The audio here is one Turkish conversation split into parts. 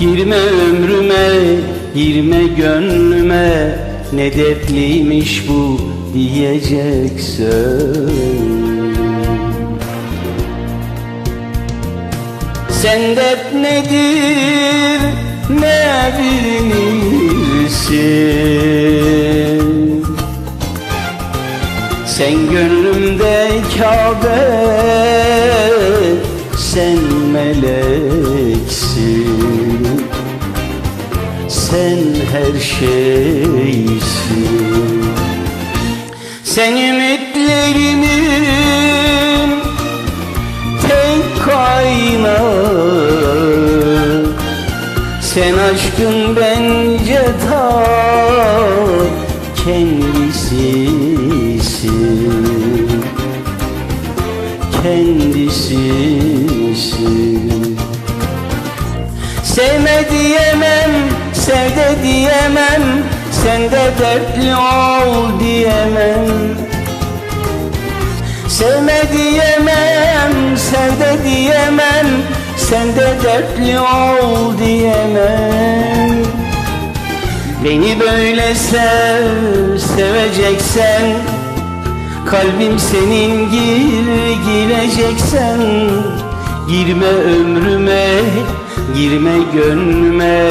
Girme ömrüme, girme gönlüme. Ne dertliymiş bu diyeceksen Sen dert nedir ne bilirsin Sen gönlümde Kabe Sen meleksin Sen her şeysin. Sen ümitlerimin tek kaynağı. Sen aşkın bence ta kendisisin. Kendisisin. Sevme diyemem, sev de diyemem Sen de dertli ol diyemem. Sevme diyemem, sev diyemem Sen de dertli ol diyemem. Beni böyle sev, seveceksen Kalbim senin gir, gireceksen Girme ömrüme, girme gönlüme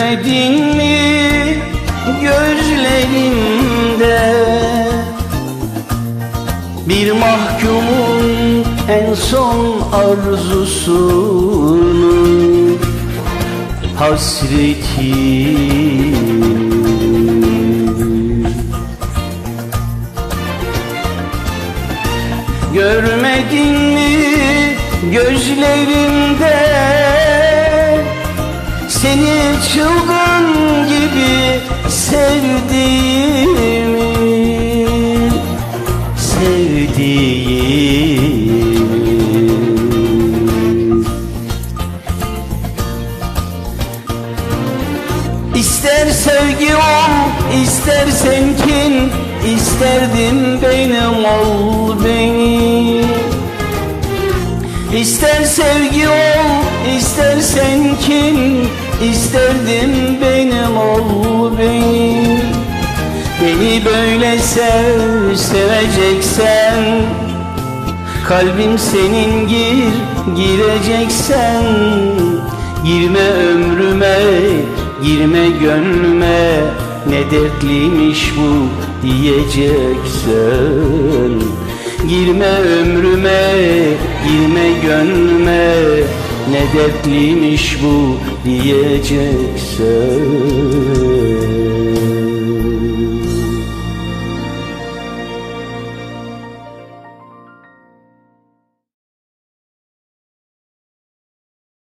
Görmedin mi gözlerimde Bir mahkumun en son arzusunu Hasretini Görmedin mi gözlerimde Seni çılgın gibi sevdiğimi Sevdiğimi. İster sevgi ol, istersen kin İsterdim benim ol İsterdim benim ol benim. Beni böyle sev, seveceksen Kalbim senin gir, gireceksen. Girme ömrüme, girme gönlüme Ne dertliymiş bu diyeceksen. Girme ömrüme, girme gönlüme Ne dertliymiş bu diyeceksen